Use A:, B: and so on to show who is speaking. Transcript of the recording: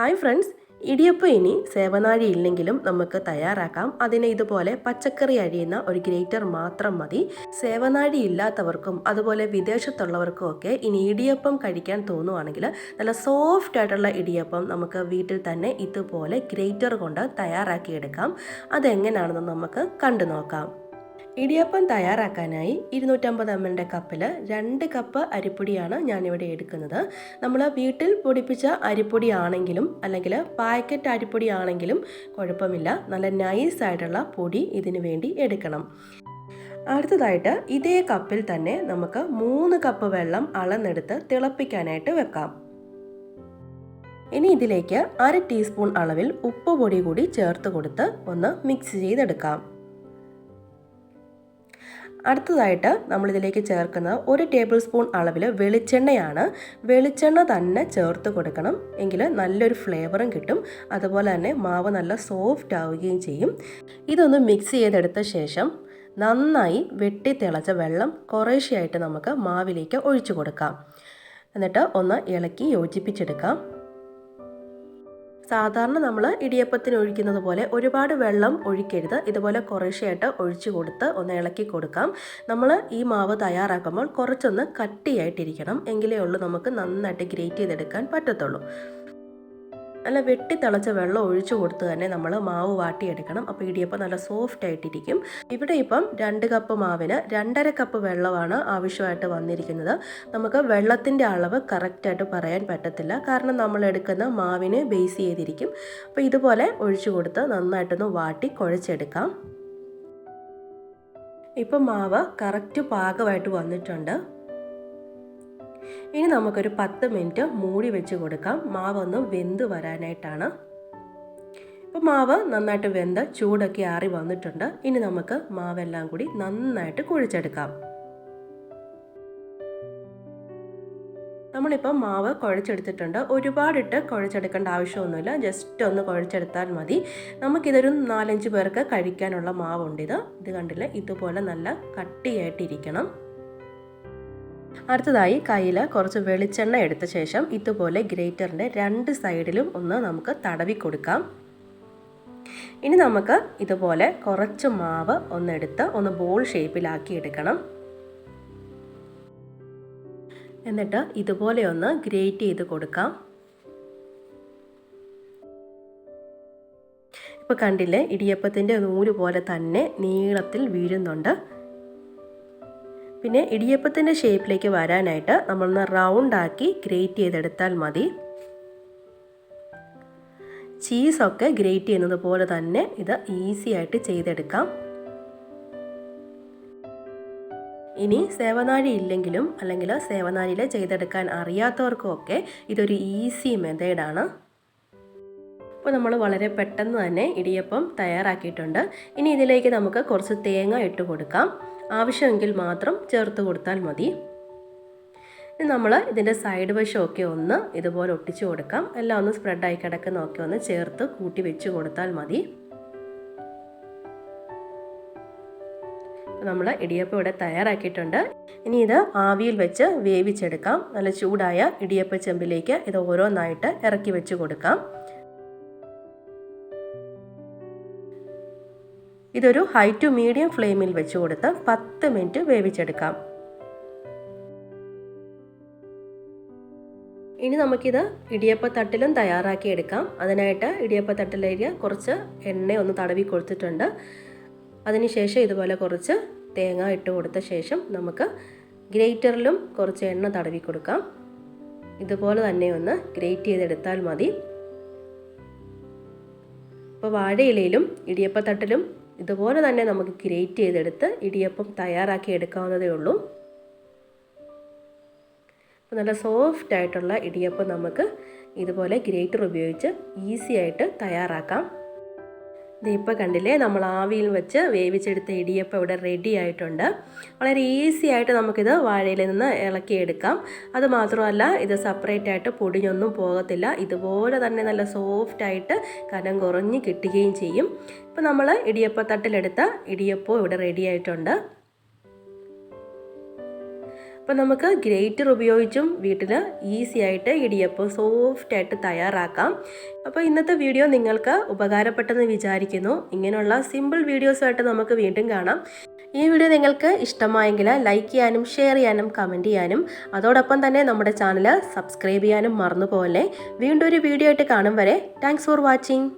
A: Hi friends idiyappam ഇനി സേവനാഴി ഇല്ലെങ്കിലും നമുക്ക് തയ്യാറാക്കാം. അതിന് ഇതുപോലെ പച്ചക്കറി അഴിയുന്ന ഒരു ഗ്രേറ്റർ മാത്രം മതി. സേവനാഴി ഇല്ലാത്തവർക്കും അതുപോലെ വിദേശത്തുള്ളവർക്കും ഒക്കെ ഇനി ഇടിയപ്പം കഴിക്കാൻ തോന്നുവാണെങ്കിൽ നല്ല സോഫ്റ്റ് ആയിട്ടുള്ള ഇടിയപ്പം നമുക്ക് വീട്ടിൽ തന്നെ ഇതുപോലെ ഗ്രേറ്റർ കൊണ്ട് തയ്യാറാക്കിയെടുക്കാം. അതെങ്ങനെയാണെന്ന് നമുക്ക് കണ്ടു നോക്കാം. ഇടിയപ്പം തയ്യാറാക്കാനായി ഇരുന്നൂറ്റമ്പത് എം എല്ലിന്റെ കപ്പിൽ രണ്ട് കപ്പ് അരിപ്പൊടിയാണ് ഞാനിവിടെ എടുക്കുന്നത്. നമ്മൾ വീട്ടിൽ പൊടിപ്പിച്ച അരിപ്പൊടിയാണെങ്കിലും അല്ലെങ്കിൽ പാക്കറ്റ് അരിപ്പൊടിയാണെങ്കിലും കുഴപ്പമില്ല. നല്ല നൈസ് ആയിട്ടുള്ള പൊടി ഇതിനു വേണ്ടി എടുക്കണം. അടുത്തതായിട്ട് ഇതേ കപ്പിൽ തന്നെ നമുക്ക് മൂന്ന് കപ്പ് വെള്ളം അളന്നെടുത്ത് തിളപ്പിക്കാനായിട്ട് വെക്കാം. ഇനി ഇതിലേക്ക് അര ടീസ്പൂൺ അളവിൽ ഉപ്പ് പൊടി കൂടി ചേർത്ത് കൊടുത്ത് ഒന്ന് മിക്സ് ചെയ്തെടുക്കാം. അടുത്തതായിട്ട് നമ്മളിതിലേക്ക് ചേർക്കുന്നത് ഒരു ടേബിൾ സ്പൂൺ അളവിൽ വെളിച്ചെണ്ണയാണ്. വെളിച്ചെണ്ണ തന്നെ ചേർത്ത് കൊടുക്കണം. എങ്കിൽ നല്ലൊരു ഫ്ലേവറും കിട്ടും. അതുപോലെ തന്നെ മാവ് നല്ല സോഫ്റ്റ് ആവുകയും ചെയ്യും. ഇതൊന്ന് മിക്സ് ചെയ്തെടുത്ത ശേഷം നന്നായി വെട്ടി തിളച്ച വെള്ളം കുറേശ്ശെയായിട്ട് നമുക്ക് മാവിലേക്ക് ഒഴിച്ചു കൊടുക്കാം. എന്നിട്ട് ഒന്ന് ഇളക്കി യോജിപ്പിച്ചെടുക്കാം. സാധാരണ നമ്മൾ ഇടിയപ്പത്തിന് ഒഴിക്കുന്നത് പോലെ ഒരുപാട് വെള്ളം ഒഴിക്കരുത്. ഇതുപോലെ കുറേശ്ശെയായിട്ട് ഒഴിച്ചു കൊടുത്ത് ഒന്ന് ഇളക്കി കൊടുക്കാം. നമ്മൾ ഈ മാവ് തയ്യാറാക്കുമ്പോൾ കുറച്ചൊന്ന് കട്ടിയായിട്ടിരിക്കണം. എങ്കിലേ ഉള്ളൂ നമുക്ക് നന്നായിട്ട് ഗ്രേറ്റ് ചെയ്തെടുക്കാൻ പറ്റത്തുള്ളൂ. നല്ല വെട്ടി തിളച്ച വെള്ളം ഒഴിച്ചു കൊടുത്ത് തന്നെ നമ്മൾ മാവ് വാട്ടിയെടുക്കണം. അപ്പോൾ ഇടിയപ്പം നല്ല സോഫ്റ്റ് ആയിട്ടിരിക്കും. ഇവിടെ ഇപ്പം രണ്ട് കപ്പ് മാവിന് രണ്ടര കപ്പ് വെള്ളമാണ് ആവശ്യമായിട്ട് വന്നിരിക്കുന്നത്. നമുക്ക് വെള്ളത്തിന്റെ അളവ് കറക്റ്റായിട്ട് പറയാൻ പറ്റത്തില്ല. കാരണം നമ്മൾ എടുക്കുന്ന മാവിന് ബേസ് ചെയ്തിരിക്കും. അപ്പോൾ ഇതുപോലെ ഒഴിച്ചു കൊടുത്ത് നന്നായിട്ടൊന്ന് വാട്ടി കുഴച്ചെടുക്കാം. ഇപ്പം മാവ് കറക്റ്റ് പാകമായിട്ട് വന്നിട്ടുണ്ട്. ഇനി നമുക്കൊരു പത്ത് മിനിറ്റ് മൂടി വെച്ച് കൊടുക്കാം. മാവൊന്ന് വെന്ത് വരാനായിട്ടാണ്. ഇപ്പോൾ മാവ് നന്നായിട്ട് വെന്ത് ചൂടൊക്കെ ആറി വന്നിട്ടുണ്ട്. ഇനി നമുക്ക് മാവെല്ലാം കൂടി നന്നായിട്ട് കുഴിച്ചെടുക്കാം. നമ്മളിപ്പോൾ മാവ് കുഴച്ചെടുത്തിട്ടുണ്ട്. ഒരുപാടിട്ട് കുഴച്ചെടുക്കേണ്ട ആവശ്യമൊന്നുമില്ല. ജസ്റ്റ് ഒന്ന് കുഴച്ചെടുത്താൽ മതി. നമുക്കിതൊരു നാലഞ്ച് പേർക്ക് കഴിക്കാനുള്ള മാവുണ്ട് ഇത് ഇത് കണ്ടില്ല? ഇതുപോലെ നല്ല കട്ടിയായിട്ടിരിക്കണം. അടുത്തതായി കയ്യിൽ കുറച്ച് വെളിച്ചെണ്ണ എടുത്ത ശേഷം ഇതുപോലെ ഗ്രേറ്ററിന്റെ രണ്ട് സൈഡിലും ഒന്ന് നമുക്ക് തടവി കൊടുക്കാം. ഇനി നമുക്ക് ഇതുപോലെ കുറച്ച് മാവ് ഒന്നെടുത്ത് ഒന്ന് ബോൾ ഷേപ്പിലാക്കി എടുക്കണം. എന്നിട്ട് ഇതുപോലെ ഒന്ന് ഗ്രേറ്റ് ചെയ്ത് കൊടുക്കാം. ഇപ്പോൾ കണ്ടില്ലേ ഇടിയപ്പത്തിന്റെ നൂൽ പോലെ തന്നെ നീളത്തിൽ വീഴുന്നുണ്ട്. പിന്നെ ഇടിയപ്പത്തിന്റെ ഷേപ്പിലേക്ക് വരാനായിട്ട് നമ്മളൊന്ന് റൗണ്ട് ആക്കി ഗ്രേറ്റ് ചെയ്തെടുത്താൽ മതി. ചീസൊക്കെ ഗ്രേറ്റ് ചെയ്യുന്നത് പോലെ തന്നെ ഇത് ഈസി ആയിട്ട് ചെയ്തെടുക്കാം. ഇനി സേവനാഴി ഇല്ലെങ്കിലും അല്ലെങ്കിൽ സേവനാഴിയിൽ ചെയ്തെടുക്കാൻ അറിയാത്തവർക്കും ഒക്കെ ഇതൊരു ഈസി മെത്തേഡാണ് അപ്പോൾ നമ്മൾ വളരെ പെട്ടെന്ന് തന്നെ ഇടിയപ്പം തയ്യാറാക്കിയിട്ടുണ്ട്. ഇനി ഇതിലേക്ക് നമുക്ക് കുറച്ച് തേങ്ങ ഇട്ട് കൊടുക്കാം. ആവശ്യമെങ്കിൽ മാത്രം ചേർത്ത് കൊടുത്താൽ മതി. നമ്മൾ ഇതിന്റെ സൈഡ് വശമൊക്കെ ഒന്ന് ഇതുപോലെ ഒട്ടിച്ചു കൊടുക്കാം. എല്ലാം ഒന്ന് സ്പ്രെഡായി കിടക്കുന്നതൊക്കെ ഒന്ന് ചേർത്ത് കൂട്ടി വെച്ച് കൊടുത്താൽ മതി. നമ്മൾ ഇടിയപ്പം ഇവിടെ തയ്യാറാക്കിയിട്ടുണ്ട്. ഇനി ഇത് ആവിയിൽ വെച്ച് വേവിച്ചെടുക്കാം. നല്ല ചൂടായ ഇടിയപ്പ ചെമ്പിലേക്ക് ഇത് ഓരോന്നായിട്ട് ഇറക്കി വെച്ച് കൊടുക്കാം. ഇതൊരു ഹൈ ടു മീഡിയം ഫ്ലെയിമിൽ വെച്ച് കൊടുത്ത് പത്ത് മിനിറ്റ് വേവിച്ചെടുക്കാം. ഇനി നമുക്കിത് ഇടിയപ്പത്തട്ടിലും തയ്യാറാക്കി എടുക്കാം. അതിനായിട്ട് ഇടിയപ്പത്തട്ടിലേക്ക് കുറച്ച് എണ്ണ ഒന്ന് തടവി കൊടുത്തിട്ടുണ്ട്. അതിനുശേഷം ഇതുപോലെ കുറച്ച് തേങ്ങ ഇട്ട് കൊടുത്ത ശേഷം നമുക്ക് ഗ്രേറ്ററിലും കുറച്ച് എണ്ണ തടവി കൊടുക്കാം. ഇതുപോലെ തന്നെ ഒന്ന് ഗ്രേറ്റ് ചെയ്തെടുത്താൽ മതി. ഇപ്പോൾ വാഴയിലയിലും ഇടിയപ്പത്തട്ടിലും ഇതുപോലെ തന്നെ നമുക്ക് ഗ്രേറ്റ് ചെയ്തെടുത്ത് ഇടിയപ്പം തയ്യാറാക്കി എടുക്കാവുന്നതേ ഉള്ളൂ. അപ്പോൾ നല്ല സോഫ്റ്റ് ആയിട്ടുള്ള ഇടിയപ്പം നമുക്ക് ഇതുപോലെ ഗ്രേറ്റർ ഉപയോഗിച്ച് ഈസി ആയിട്ട് തയ്യാറാക്കാം. ഇപ്പോൾ കണ്ടില്ലേ? നമ്മൾ ആവിയിൽ വെച്ച് വേവിച്ചെടുത്ത ഇടിയപ്പം ഇവിടെ റെഡി ആയിട്ടുണ്ട്. വളരെ ഈസി ആയിട്ട് നമുക്കിത് വാഴയിൽ നിന്ന് ഇളക്കിയെടുക്കാം. അത് മാത്രമല്ല ഇത് സെപ്പറേറ്റ് ആയിട്ട് പൊടിഞ്ഞൊന്നും പോകത്തില്ല. ഇതുപോലെ തന്നെ നല്ല സോഫ്റ്റ് ആയിട്ട് കനം കുറഞ്ഞ് കിട്ടുകയും ചെയ്യും. ഇപ്പം നമ്മൾ ഇടിയപ്പത്തട്ടിലെടുത്ത ഇടിയപ്പം ഇവിടെ റെഡി ആയിട്ടുണ്ട്. അപ്പോൾ നമുക്ക് ഗ്രേറ്റർ ഉപയോഗിച്ചും വീട്ടിൽ ഈസി ആയിട്ട് ഇടിയപ്പം സോഫ്റ്റ് ആയിട്ട് തയ്യാറാക്കാം. അപ്പോൾ ഇന്നത്തെ വീഡിയോ നിങ്ങൾക്ക് ഉപകാരപ്പെട്ടെന്ന് വിചാരിക്കുന്നു. ഇങ്ങനെയുള്ള സിമ്പിൾ വീഡിയോസുമായിട്ട് നമുക്ക് വീണ്ടും കാണാം. ഈ വീഡിയോ നിങ്ങൾക്ക് ഇഷ്ടമായെങ്കിൽ ലൈക്ക് ചെയ്യാനും ഷെയർ ചെയ്യാനും കമന്റ് ചെയ്യാനും അതോടൊപ്പം തന്നെ നമ്മുടെ ചാനൽ സബ്സ്ക്രൈബ് ചെയ്യാനും മറന്നു പോലെ വീണ്ടും ഒരു വീഡിയോ ആയിട്ട് കാണും വരെ. Thanks for watching.